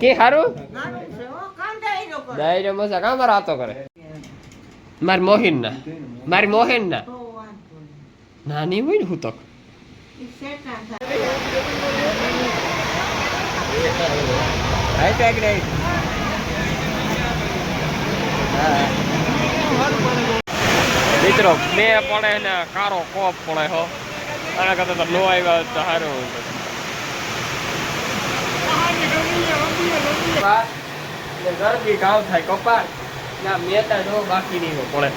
કે હારું? ડાયરો મજા કામ રાતો કરે? મારી મોહિન ના મારી મોહિન ના તો વાંધો નહીં. નાની હોય ને હું તો. મિત્રો બે પડે ને કારો કોપ પડે હો. આના કરતા તો નો આવ્યા તો સારું ગરબી ગાવ થાય કપાળ ના મેતા નો બાકી નહીં પડે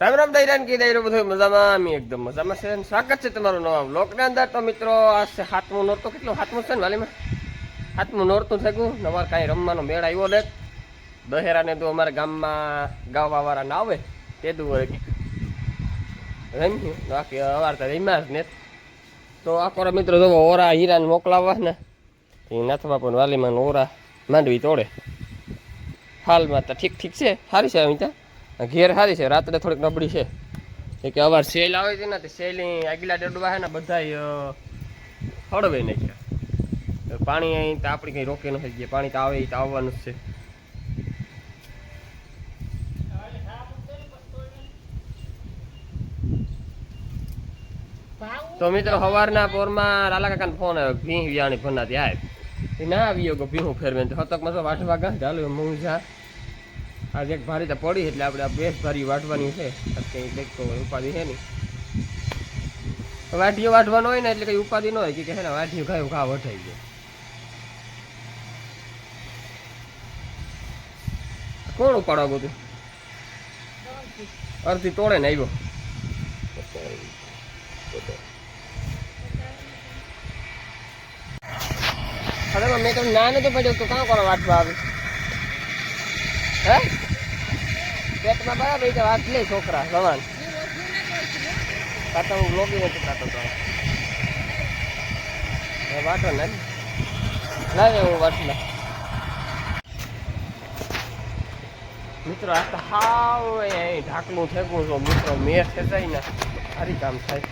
રામ રામ દૈરાન કી દૈરો બધું મજામાં એકદમ મજામાં છે સ્વાગત છે તમારું નવા બ્લોગના અંદર તો મિત્રો આ છે હાથમું નોરતું કેટલું હાથમું છે ને વાલીમાં હાથમું નોરતું થયું નવા અમારે કાંઈ રમવાનો મેળ આવ્યો ને દશેરાને તો અમારા ગામમાં ગાવાવાળા ના આવે તે દુ વળે રમ્યું બાકી અવાર તો રમ્યા જ ને તો આખો મિત્રો જો ઓરા હીરાને મોકલાવવા ને એ નાથવા પણ વાલીમાં ઓરા માંડવી તોડે. હાલમાં તો ઠીક ઠીક છે સારી છે અહીં ત્યાં. ઘેર સારી છે, રાત્રે થોડીક નબળી છે. એ કે અવાર સેલ આવે છે ને, તે સેલની આગલા ડડવા છે ને બધા હળવે નાખ્યા. પાણી અહીં તો આપણી કંઈ રોકે નથી પાણી તો આવે એ તો આવવાનું જ છે. તો મિત્રો સવારના પોરમાં લાલા કાકાનો ફોન આવ્યો ભીં વિયાણી ભરના ત્યાં એ ના આવ્યો ગયો ભીહું ફેરવે તો હતકમાં તો વાટવા ગા ચાલુ હું જા. આજે એક ભારી તો પડી એટલે આપણે આ બેસ ભારી વાટવાની છે. કંઈ કંઈક તો ઉપાધિ છે ને વાટીઓ વાટવાનો હોય ને એટલે કંઈ ઉપાધિ ન હોય. કે હે ને વાટીઓ ગાયો ઘા વઠાઈ ગયો. કોણ ઉપાડવા બધું અર્ધી તોડે ને આવ્યો. હવે મેં તમને ના નથી પડ્યો, તો કાં કરો વાત આવે? હે? પેટમાં બરાબર એ વાત લે છોકરા જવાન કાતો હું લોકી નથી કાતો તો. હવે વાટો ને? લાવે હું વાટલા મિત્રો, આ તો હાવ ઢાકલું ફેંકું છું, મિત્રો. મેં ખેંચાઈ ને સારી કામ થાય.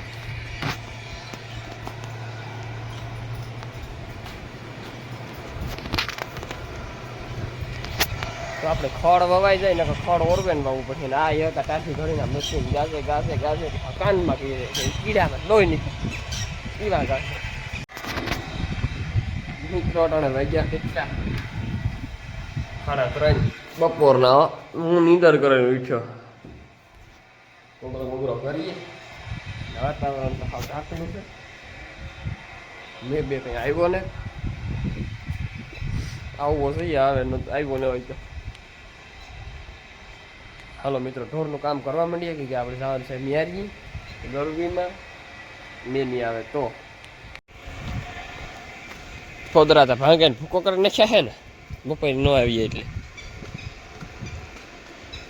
તો આપણે ખડ વવાઈ જાય ને ખડ ઓરવે ને વાવવું પડશે આ એક ટાંકી ઘડીને મશીન ગાશે ગાશે ગાશે કાનમાં કીડામાં લોહી નીકળે. પીવા ગાશે મિત્રો અટાણે વાગ્યા કેટલા? સાડા ત્રણ. બપોરના, હું. નીંદર કરીને ઉઠ્યો. ઉગરો ઉગરો કરીએ તો સાવ ઢાંકલું છે. મેં બે કંઈ આવ્યો ને. આવે ન આવ્યો ને હોય તો. હાલો મિત્રો, ઢોરનું કામ કરવા માંડીએ કે આપણે જવાનું છે મિયારી ગરબીમાં. મેં નહીં આવે તો. ફોદરા તો ભાંગે ભૂકો કરી નાખ્યા છે ને. બપોરે ન આવીએ એટલે.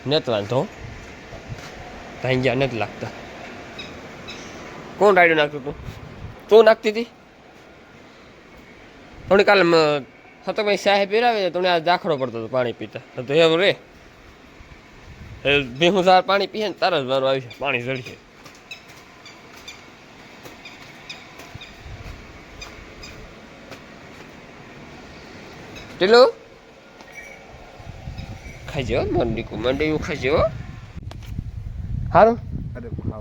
નેત વાંધો. ભાંગ્યા નથી લાગતા. કોણ રાયડું નાખતું તું? તું નાખતી હતી? થોડી કાલે હતો ભાઈ સાહેબ પહેરાવે તો આ દાખલો પડતો હતો પાણી પીતા. તો એવું રે. એ હું સાર પાણી પીએ ને તારા જ મારું આવી છે પાણી જળશે ટીલું? ખાઈજો મંડી મંડી ખાઈજો સારું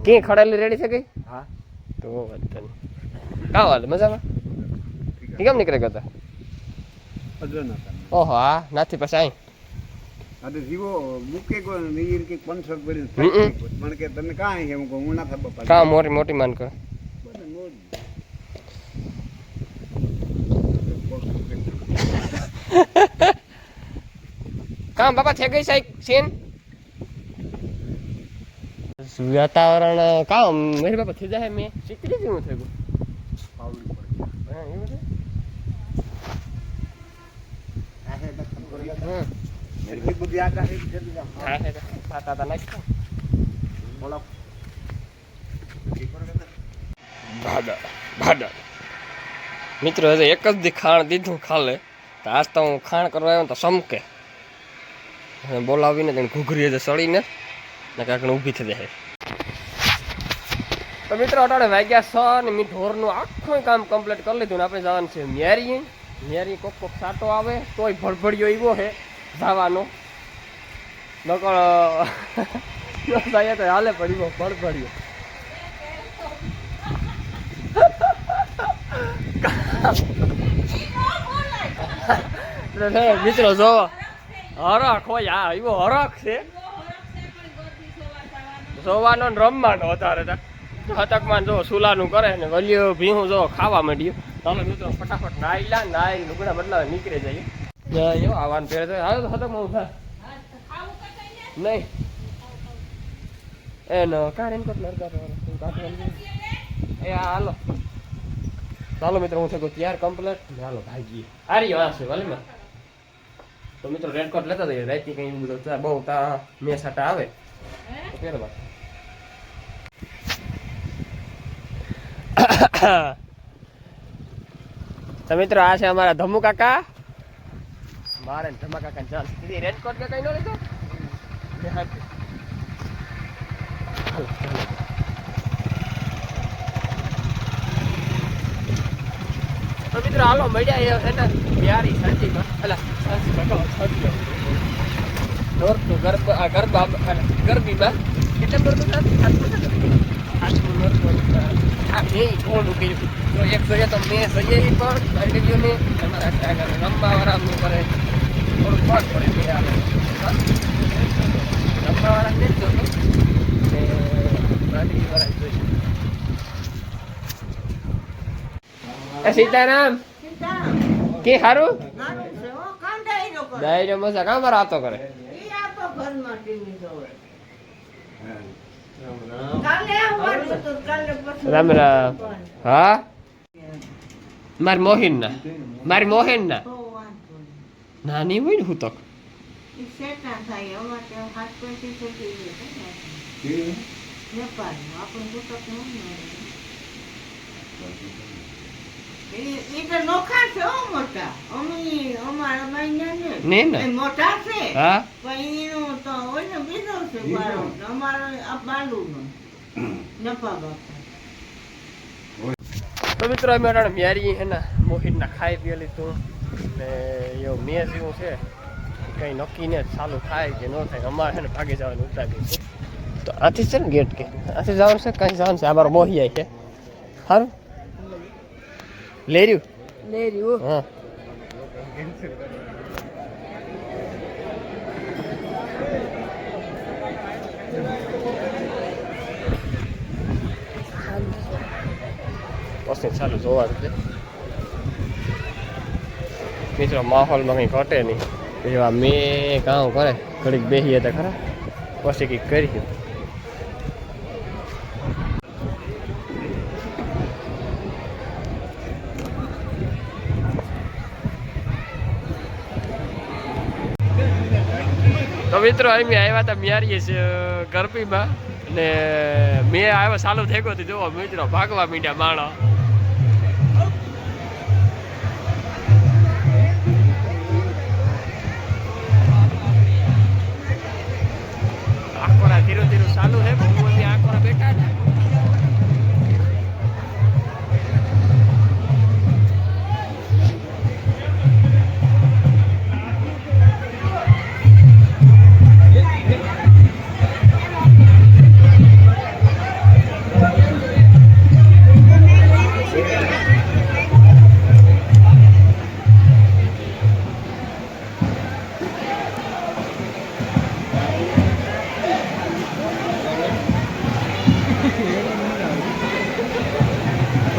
ક્યાં ખડાલી રેડી છે કઈ? હા. તો વાંધો નહીં. કાં વાલે મજામાં? કેમ નીકળે ગતા ઓહો હા નાથી પછી અહીં અરે જીવો મૂકે કો નીર કે પંચસો પડી હમ. મને કે તમે કાંઈ છે હું કહું હું ના થવા પાડું. કાં મોટી મોટી માન કર બધે મોજ. કાં બાપા થઈ ગઈ સાહેબ સીન વાતાવરણ કામ મેરી બાપા થઈ જાય મેં શીખરી જેવું થઈ ગયું પાવડી પડી. હા, એવું છે? આ હા, હા, હા. મિત્રો હજુ એક જ દી ખાણ દીધું ખાલે તો આજ તો હું ખાણ કરવા આવ્યો તો સમકે. બોલાવીને તેને ઘૂઘરી હજુ સળીને ને કાંઈક ઊભી થઈ જાય. તો મિત્રો અટાણે વાગ્યા છ ને મી ઢોરનું આખું કામ કમ્પ્લીટ કરી લીધું ને આપણે જવાનું છે મેરી મેરી કોક કોક સાટો આવે તોય ભડભડિયો એવો છે. જવાનો. નકળ થાય તો હાલે પડ્યો. ભડભડિયો એટલે મિત્રો જો હરખ હોય હા એવો હરખ છે. જોવાનો ને રમવાનો વધારે હતકમાં જો સુલાનું કરે ને વલિયો ભીહું જો ખાવા માંડ્યું. તમે મિત્રો ફટાફટ નાઈ લા નાઈ લુગડા બદલાવે નીકળી જઈએ. જો આવવાનું પહેરે તો, હાલો તો હતકમાં ઊભા નહીં. એ, ન કાર એમ કટ એ હાલો. ચાલો, મિત્રો, હું થયો ત્યાર કમ્પ્લેટ હાલો હારી હા છે વાલીમાં તો મિત્રો રેડ કોટ લેતા જઈએ. રાતની કઈ બધું બહુ તા મેં સાટા આવે પહેરવા તો મિત્રો, આ છે અમારા ધમુ કાકા. મારે ને ધમા કાકા ચાલ દીદી રેડ કોટ કે કઈ નો લીધો લે હાથ. હાલો, હાલો. તો મિત્રો હાલો મળ્યા એ છે ને યારી સંજીમાં અલા સંજીમાં કહો સંજીમાં નોરતું ગરબ આ ગરબા અલા, ગરબીમાં કેટલા નોરતું થાય આટલું આટલું નોરતું આ મેં થોડું કર્યું તો એક જોઈએ તો મેં જોઈએ ઈ પણ કંટિન્યુને તમારા આગળ રમવા વાળાનું કરે થોડુંક ભાગ પડે બે આવે રમવા વાળા ને જ જોતો ને બાકી વાળા જોઈએ એ સીતારામ. કે સારું. દાઈ મજા કામ રાતો કરે રામ રામ હા મારી મોહિન ના મારી મોહિન ના. નાની હોય ને હું તો ઈ શેઠા થાય, અમારે ત્યાં હાથ પેટી પેટી ઈ છે ને. વેપારનું, આપણું ગુટકનું ન હોય. ઈ- ઈ તો નોખા છે હો મોટા અમે અમારા મહિના ને ને. મોટા છે હા પણ એનો તો હોય ને બીજો છે બારો અમારો આ બાલુનો નફા બાપા તો મિત્રો અમે મ્યારી હે ને મોહિત ના ખાઈ પી લીધું ને એવું મેં જેવું છે કઈ નક્કી ને ચાલુ થાય કે ન થાય અમારે છે ને ભાગી જવાનું ઉતારી છે તો આથી છે ને ગેટ કે? આથી જવાનું છે કઈ જવાનું છે? આ મારો મોહી આય છે. સારું લઈ રહ્યું લઈ રહ્યું હા. પછી ચાલુ જોવાનું છે. મિત્રો માહોલમાં કંઈ ઘટે નહીં. એવા મેં કામ કરે ઘડીક બેસીએ તો ખરા. પછી કંઈક કરી તો મિત્રો, અમે આવ્યા હતા મિયારીએ ગરબીમાં. ને મેં આવ્યો ચાલુ થઈ ગયો જોવો મિત્રો, ભાગવા મીંડ્યા માણસ આખોરા ધીરે ધીરે ચાલુ છે? બહુ બધી આખોરા બેઠા છે?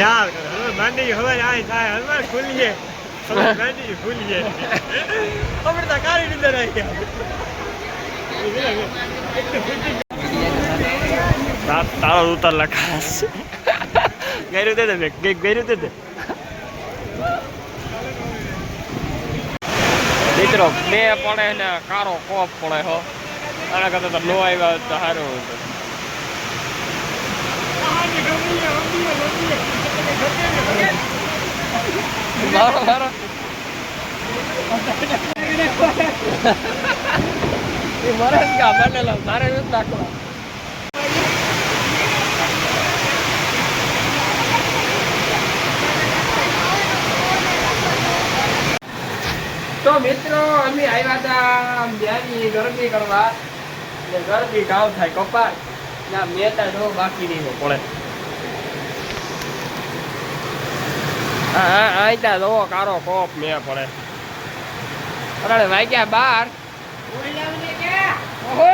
યાર માંડી હવે આય થાય હવે ખુલીએ. માંડી ખુલીએ. અમે તો કાળી નીંદર આવી ગયા તારો ઉતાર લખાશ. ગેરું તે મેં ગેરું તે મિત્રો બે પડે ને કારો કોપ પડે હો. આના કરતા તો નો આવ્યા તો સારું હતું. મારો મારો એ મારે જ કા મને લો મારે જ નાખવા તો મિત્રો, અમે આવ્યા હતા બ્યાની ગરબી કરવા. એટલે ગરબી ગાવ થાય કપાળ. ના, મેં તો બાકી નહીં પડે હા હા આઈતા જો કારો કોપ મે પડે અરે વાગ્યા બાર ઓહો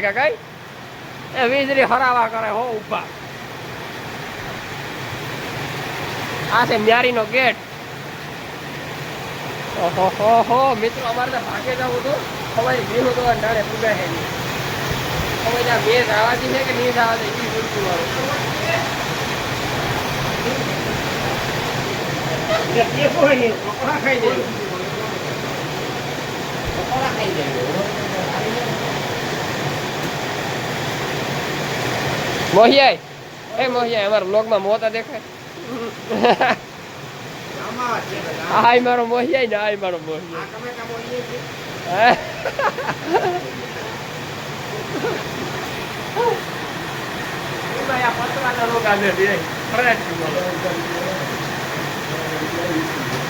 કે કઈ એ વીજળી હરાવા કરે હો ઊભા આ છે મ્યારીનો ગેટ ઓહો હો હો મિત્રો, અમારે ભાગે જવું હતું અમારી ભીનું તો ડાળે પૂગા છે. હવે ત્યાં બે જવાથી છે કે નહીં જવા દે એ પૂછતું મારું મોહિયાઈ એ મોહિયાઈ અમારા બ્લોગમાં મોતા દેખાય. આય મારો મોહિયાઈ ને આય મારો? એ ભાઈ આ પતરાના લોકો આજે બે. ફરજથી બોલો.